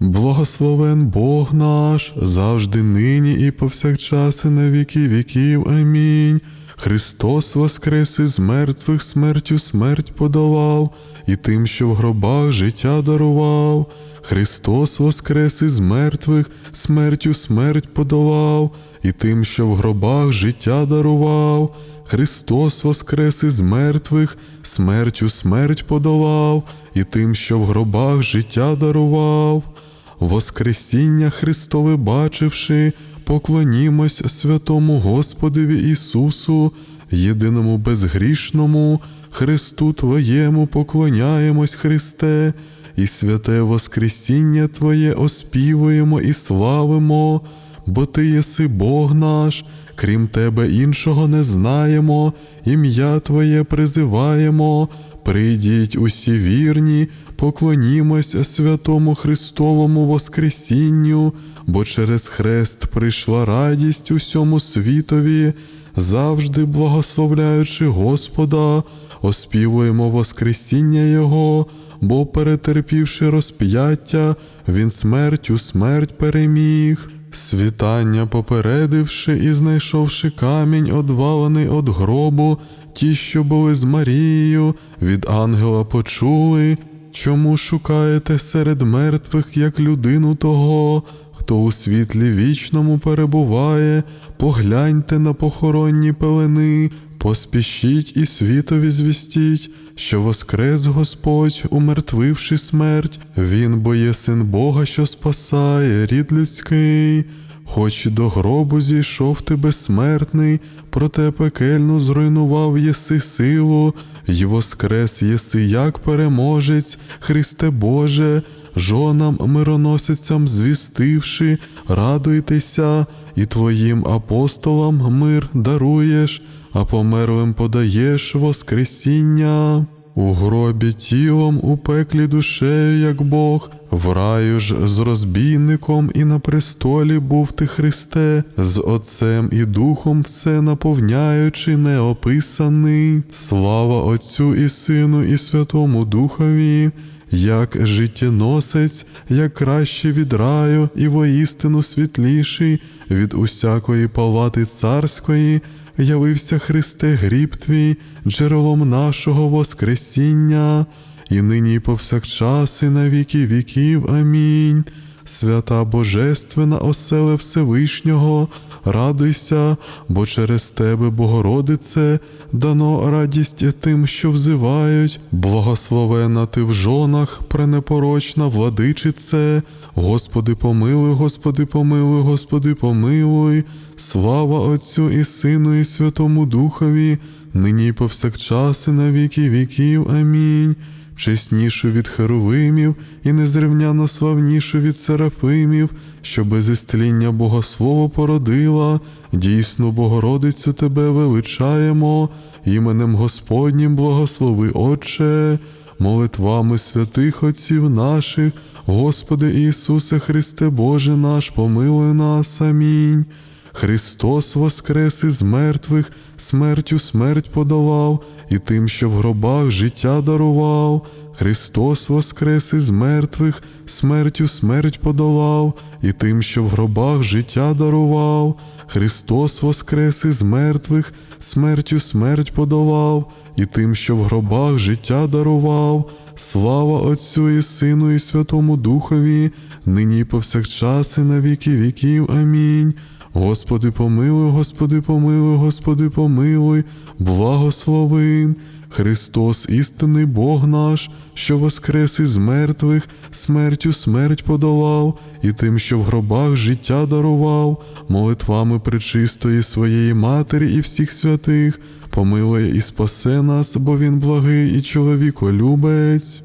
Благословен Бог наш, завжди нині і повсякчас і на віки віків. Амінь. Христос воскрес із мертвих смертю смерть подолав, і тим, що в гробах життя дарував. Христос воскрес із мертвих, смертю смерть подолав, і тим, що в гробах життя дарував. Христос воскрес із мертвих, смертю смерть подолав, і тим, що в гробах життя дарував. Воскресіння Христове бачивши, поклонімось святому Господеві Ісусу, єдиному безгрішному, Христу Твоєму поклоняємось, Христе, і святе Воскресіння Твоє оспівуємо і славимо, бо Ти єси Бог наш, крім Тебе іншого не знаємо, ім'я Твоє призиваємо, прийдіть усі вірні, поклонімось святому Христовому Воскресінню, бо через хрест прийшла радість усьому світові, завжди благословляючи Господа, оспівуємо Воскресіння Його, бо, перетерпівши розп'яття, Він смертю смерть переміг. Світання попередивши і знайшовши камінь, одвалений од гробу, ті, що були з Марією, від ангела почули, чому шукаєте серед мертвих, як людину того, хто у світлі вічному перебуває, погляньте на похоронні пелени, поспішіть і світові звістіть, що воскрес Господь, умертвивши смерть, Він бо є син Бога, що спасає, рід людський. Хоч до гробу зійшов ти безсмертний, проте пекельну зруйнував єси силу, й воскрес єси як переможець, Христе Боже, жонам мироносицям звістивши, радуйтеся, і твоїм апостолам мир даруєш, а померлим подаєш Воскресіння. У гробі тілом, у пеклі душею, як Бог, в раю ж з розбійником і на престолі був ти Христе, з Отцем і Духом все наповняючи неописаний. Слава Отцю і Сину, і Святому Духові, як життєносець, як краще від раю, і воістину світліший від усякої палати царської явився Христе гріб твій, джерелом нашого Воскресіння, і нині і повсякчас, і на віки віків. Амінь. Свята Божественна оселе Всевишнього, радуйся, бо через тебе, Богородице, дано радість тим, що взивають, благословена ти в жонах, пренепорочна владичице, Господи помилуй, Господи помилуй, Господи помилуй, слава Отцю і Сину, і Святому Духові, нині й повсякчас, і на віки віків. Амінь. Чеснішу від херовимів і незрівняно славнішу від серафимів, що без істління Богослово породила, дійсну Богородицю Тебе величаємо, іменем Господнім благослови, Отче, молитвами святих Отців наших, Господи Ісусе Христе Боже наш, помилуй нас. Амінь. Христос воскрес із мертвих, смертю смерть подолав, і тим, що в гробах життя дарував. Христос воскрес із мертвих, смертю смерть подолав, і тим, що в гробах життя дарував. Христос воскрес із мертвих, смертю смерть подолав, і тим, що в гробах життя дарував. Слава Отцю і Сину, і Святому Духові, нині повсякчас, і на віки віків. Амінь. Господи помилуй, Господи помилуй, Господи помилуй, благослови. Христос, істинний Бог наш, що воскрес із мертвих, смертю смерть подолав, і тим, що в гробах життя дарував, молитвами пречистої своєї Матері і всіх святих, помилує і спасе нас, бо Він благий і чоловіколюбець.